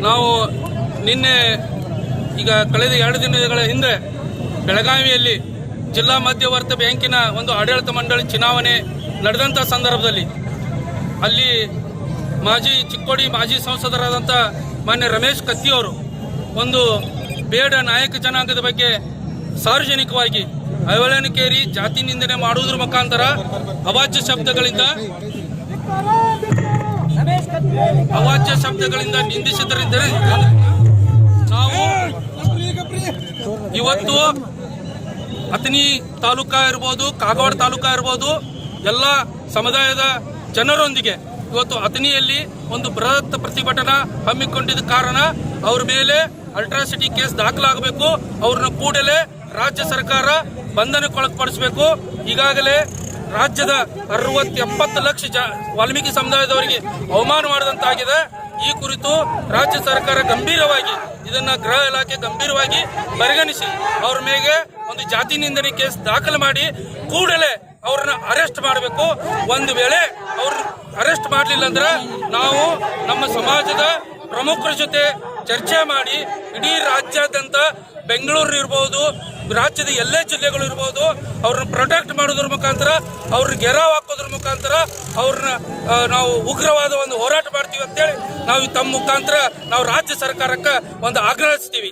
ನಾವು ನಿನ್ನೆ ಈಗ ಕಳೆದ ಎರಡು ದಿನಗಳ ಹಿಂದೆ ಬೆಳಗಾವಿಯಲ್ಲಿ ಜಿಲ್ಲಾ ಮಧ್ಯವರ್ತಿ ಬ್ಯಾಂಕಿನ ಒಂದು ಆಡಳಿತ ಮಂಡಳಿ ಚುನಾವಣೆ ನಡೆದಂಥ ಸಂದರ್ಭದಲ್ಲಿ ಅಲ್ಲಿ ಮಾಜಿ ಚಿಕ್ಕೋಡಿ ಮಾಜಿ ಸಂಸದರಾದಂಥ ಮಾನ್ಯ ರಮೇಶ್ ಕತ್ತಿಯವರು ಒಂದು ಬೇಡ ನಾಯಕ ಜನಾಂಗದ ಬಗ್ಗೆ ಸಾರ್ವಜನಿಕವಾಗಿ ಅವಹೇಳನಕೇರಿ ಜಾತಿ ನಿಂದನೆ ಮಾಡುವುದರ ಮುಖಾಂತರ ಅವಾಚ್ಯ ಶಬ್ದಗಳಿಂದ ಅವಾಚ್ಯ ಶಬ್ದಗಳಿಂದ ನಿಂದಿಸಿದರಿದ್ದರೆ ನಾವು ಇವತ್ತು ಅಥಣಿ ತಾಲೂಕಾ ಇರ್ಬೋದು, ಕಾಗವಾಡ ತಾಲೂಕಾ ಇರ್ಬೋದು, ಎಲ್ಲ ಸಮುದಾಯದ ಜನರೊಂದಿಗೆ ಇವತ್ತು ಅಥಣಿಯಲ್ಲಿ ಒಂದು ಬೃಹತ್ ಪ್ರತಿಭಟನಾ ಹಮ್ಮಿಕೊಂಡಿದ್ದ ಕಾರಣ ಅವ್ರ ಮೇಲೆ ಅಲ್ಟ್ರಾಸಿಟಿ ಕೇಸ್ ದಾಖಲಾಗಬೇಕು. ಅವ್ರನ್ನ ಕೂಡಲೇ ರಾಜ್ಯ ಸರ್ಕಾರ ಬಂಧನಕ್ಕೊಳಪಡಿಸಬೇಕು. ಈಗಾಗಲೇ ರಾಜ್ಯದ ಅರವತ್ತು ಎಪ್ಪತ್ತು ಲಕ್ಷ ಜ ವಾಲ್ಮೀಕಿ ಸಮುದಾಯದವರಿಗೆ ಅವಮಾನ ಮಾಡಿದಂತಾಗಿದೆ. ಈ ಕುರಿತು ರಾಜ್ಯ ಸರ್ಕಾರ ಗಂಭೀರವಾಗಿ ಇದನ್ನ ಗೃಹ ಇಲಾಖೆ ಗಂಭೀರವಾಗಿ ಪರಿಗಣಿಸಿ ಅವ್ರ ಮೇಲೆ ಒಂದು ಜಾತಿ ನಿಂದನೆ ಕೇಸ್ ದಾಖಲು ಮಾಡಿ ಕೂಡಲೇ ಅವ್ರನ್ನ ಅರೆಸ್ಟ್ ಮಾಡಬೇಕು. ಒಂದು ವೇಳೆ ಅವ್ರ ಅರೆಸ್ಟ್ ಮಾಡಲಿಲ್ಲ ಅಂದ್ರೆ ನಾವು ನಮ್ಮ ಸಮಾಜದ ಪ್ರಮುಖರ ಜೊತೆ ಚರ್ಚೆ ಮಾಡಿ ಇಡೀ ರಾಜ್ಯಾದ್ಯಂತ ಬೆಂಗಳೂರು ಇರ್ಬೋದು, ರಾಜ್ಯದ ಎಲ್ಲೇ ಜಿಲ್ಲೆಗಳು ಇರ್ಬೋದು, ಅವ್ರನ್ನ ಪ್ರೊಟೆಕ್ಟ್ ಮಾಡೋದ್ರ ಮುಖಾಂತರ, ಅವ್ರನ್ನ ಗೆರಾವ್ ಹಾಕೋದ್ರ ಮುಖಾಂತರ ಅವ್ರನ್ನ ನಾವು ಉಗ್ರವಾದ ಒಂದು ಹೋರಾಟ ಮಾಡ್ತೀವಿ ಅಂತೇಳಿ ನಾವು ತಮ್ಮ ಮುಖಾಂತರ ನಾವು ರಾಜ್ಯ ಸರ್ಕಾರಕ್ಕೆ ಒಂದು ಆಗ್ರಹಿಸ್ತೀವಿ.